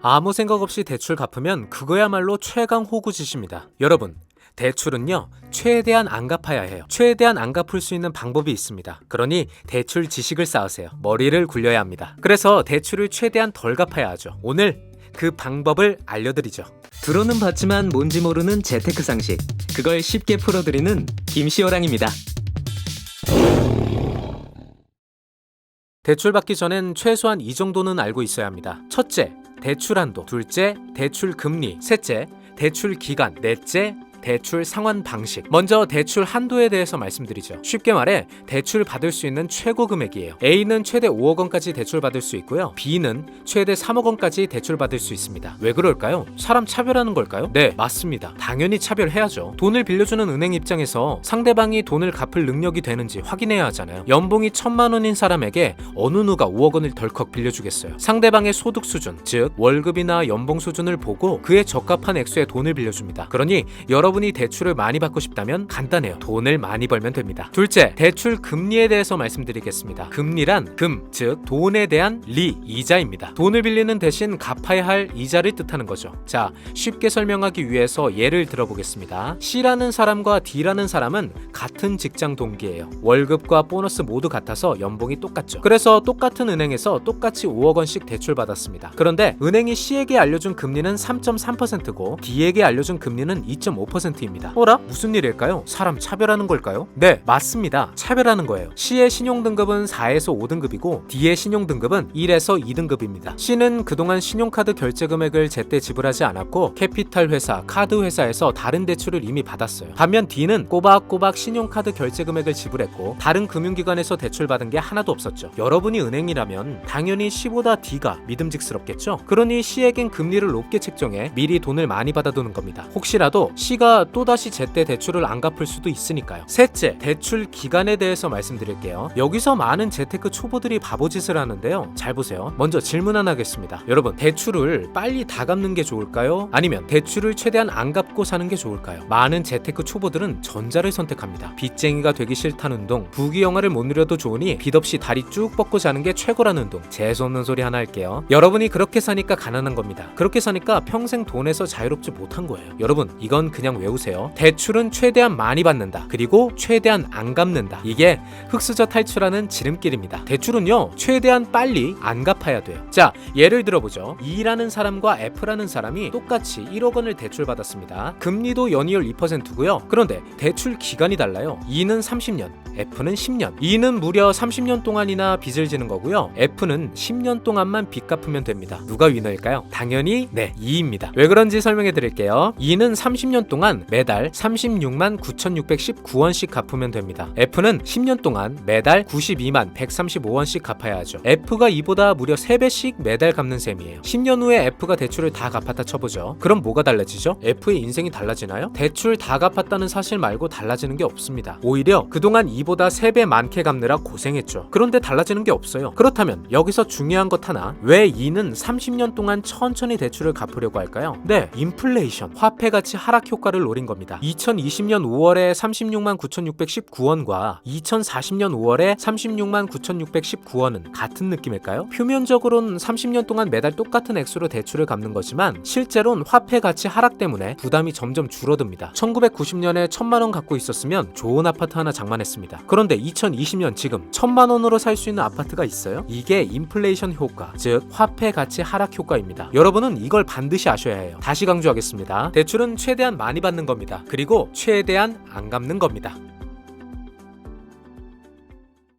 아무 생각 없이 대출 갚으면 그거야말로 최강 호구짓입니다. 여러분, 대출은요, 최대한 안 갚아야 해요. 최대한 안 갚을 수 있는 방법이 있습니다. 그러니 대출 지식을 쌓으세요. 머리를 굴려야 합니다. 그래서 대출을 최대한 덜 갚아야 하죠. 오늘 그 방법을 알려드리죠. 들어는 봤지만 뭔지 모르는 재테크 상식. 그걸 쉽게 풀어드리는 김시호랑입니다. 대출 받기 전엔 최소한 이 정도는 알고 있어야 합니다. 첫째, 대출 한도. 둘째, 대출 금리. 셋째, 대출 기간. 넷째, 대출 상환 방식. 먼저 대출 한도에 대해서 말씀드리죠. 쉽게 말해 대출 받을 수 있는 최고 금액이에요. A는 최대 5억 원까지 대출 받을 수 있고요. B는 최대 3억 원까지 대출 받을 수 있습니다. 왜 그럴까요? 사람 차별하는 걸까요? 네, 맞습니다. 당연히 차별해야죠. 돈을 빌려주는 은행 입장에서 상대방이 돈을 갚을 능력이 되는지 확인해야 하잖아요. 연봉이 천만 원인 사람에게 어느 누가 5억 원을 덜컥 빌려주겠어요. 상대방의 소득 수준, 즉 월급이나 연봉 수준을 보고 그에 적합한 액수의 돈을 빌려줍니다. 그러니 여러 분이 대출을 많이 받고 싶다면 간단해요. 돈을 많이 벌면 됩니다. 둘째, 대출 금리에 대해서 말씀드리겠습니다. 금리란 금, 즉 돈에 대한 리, 이자입니다. 돈을 빌리는 대신 갚아야 할 이자를 뜻하는 거죠. 자, 쉽게 설명하기 위해서 예를 들어보겠습니다. C라는 사람과 D라는 사람은 같은 직장 동기예요. 월급과 보너스 모두 같아서 연봉이 똑같죠. 그래서 똑같은 은행에서 똑같이 5억 원씩 대출 받았습니다. 그런데 은행이 C에게 알려준 금리는 3.3%고 D에게 알려준 금리는 2.5% 입니다. 어라? 무슨 일일까요? 사람 차별하는 걸까요? 네, 맞습니다. 차별하는 거예요. C의 신용 등급은 4에서 5등급이고 D의 신용 등급은 1에서 2등급입니다. C는 그동안 신용카드 결제 금액을 제때 지불하지 않았고 캐피탈 회사, 카드 회사에서 다른 대출을 이미 받았어요. 반면 D는 꼬박꼬박 신용카드 결제 금액을 지불했고 다른 금융기관에서 대출 받은 게 하나도 없었죠. 여러분이 은행이라면 당연히 C보다 D가 믿음직스럽겠죠. 그러니 C에겐 금리를 높게 책정해 미리 돈을 많이 받아두는 겁니다. 혹시라도 C가 또다시 제때 대출을 안 갚을 수도 있으니까요. 셋째, 대출 기간에 대해서 말씀드릴게요. 여기서 많은 재테크 초보들이 바보짓을 하는데요. 잘 보세요. 먼저 질문 하나 하겠습니다. 여러분, 대출을 빨리 다 갚는 게 좋을까요? 아니면 대출을 최대한 안 갚고 사는 게 좋을까요? 많은 재테크 초보들은 전자를 선택합니다. 빚쟁이가 되기 싫다는 운동, 부귀 영화를 못 누려도 좋으니 빚 없이 다리 쭉 뻗고 자는 게 최고라는 운동. 재수 없는 소리 하나 할게요. 여러분이 그렇게 사니까 가난한 겁니다. 그렇게 사니까 평생 돈에서 자유롭지 못한 거예요. 여러분, 이건 그냥 외우세요. 대출은 최대한 많이 받는다. 그리고 최대한 안 갚는다. 이게 흑수저 탈출하는 지름길입니다. 대출은요, 최대한 빨리 안 갚아야 돼요. 자, 예를 들어보죠. E라는 사람과 F라는 사람이 똑같이 1억 원을 대출받았습니다. 금리도 연이율 2%고요. 그런데 대출 기간이 달라요. E는 30년, F는 10년. E는 무려 30년 동안이나 빚을 지는 거고요. F는 10년 동안만 빚 갚으면 됩니다. 누가 위너일까요? 당연히 네, E입니다. 왜 그런지 설명해 드릴게요. E는 30년 동안 매달 36만 9,619원씩 갚으면 됩니다. F는 10년 동안 매달 92만 135원씩 갚아야 하죠. F가 E보다 무려 3배씩 매달 갚는 셈이에요. 10년 후에 F가 대출을 다 갚았다 쳐보죠. 그럼 뭐가 달라지죠? F의 인생이 달라지나요? 대출 다 갚았다는 사실 말고 달라지는 게 없습니다. 오히려 그동안 E보다 3배 많게 갚느라 고생했죠. 그런데 달라지는 게 없어요. 그렇다면 여기서 중요한 것 하나, 왜 E는 30년 동안 천천히 대출을 갚으려고 할까요? 네, 인플레이션, 화폐 가치 하락 효과를 노린 겁니다. 2020년 5월에 36만 9,619원과 2040년 5월에 36만 9,619원은 같은 느낌일까요? 표면적으로는 30년 동안 매달 똑같은 액수로 대출을 갚는 거지만 실제로는 화폐 가치 하락 때문에 부담이 점점 줄어듭니다. 1990년에 1천만 원 갖고 있었으면 좋은 아파트 하나 장만했습니다. 그런데 2020년 지금 1천만 원으로 살 수 있는 아파트가 있어요? 이게 인플레이션 효과, 즉 화폐 가치 하락 효과입니다. 여러분은 이걸 반드시 아셔야 해요. 다시 강조하겠습니다. 대출은 최대한 많이 받는 겁니다. 그리고 최대한 안 갚는 겁니다.